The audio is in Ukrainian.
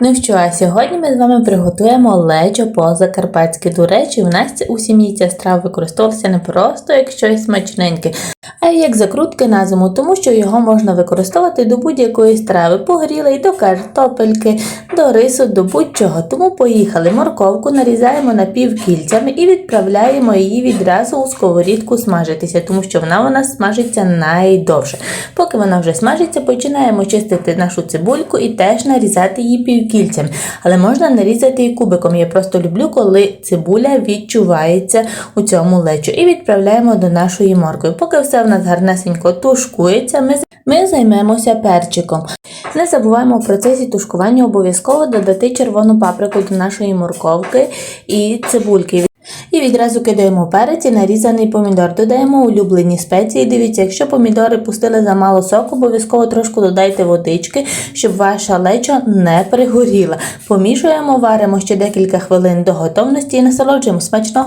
Ну що, а сьогодні ми з вами приготуємо лечо по-закарпатськи. До речі, в нас у сім'ї ця страва використовувалася не просто як щось смачненьке, а як закрутки на зиму, тому що його можна використовувати до будь-якої страви, погрілий, до картопельки, до рису, до будь-чого. Тому поїхали. Морковку нарізаємо напівкільцями і відправляємо її відразу у сковорідку смажитися, тому що вона у нас смажиться найдовше. Поки вона вже смажиться, починаємо чистити нашу цибульку і теж нарізати її півкільцями. Але можна нарізати і кубиком. Я просто люблю, коли цибуля відчувається у цьому лечу. І відправляємо до нашої моркви. Поки все в нас гарнесенько тушкується, ми, ми займемося перчиком. Не забуваємо в процесі тушкування обов'язково додати червону паприку до нашої морковки і цибульки. І відразу кидаємо перець і нарізаний помідор. Додаємо улюблені спеції. Дивіться, якщо помідори пустили замало соку, обов'язково трошки додайте водички, щоб ваша лечо не пригоріла. Помішуємо, варимо ще декілька хвилин до готовності і насолоджуємо смачного.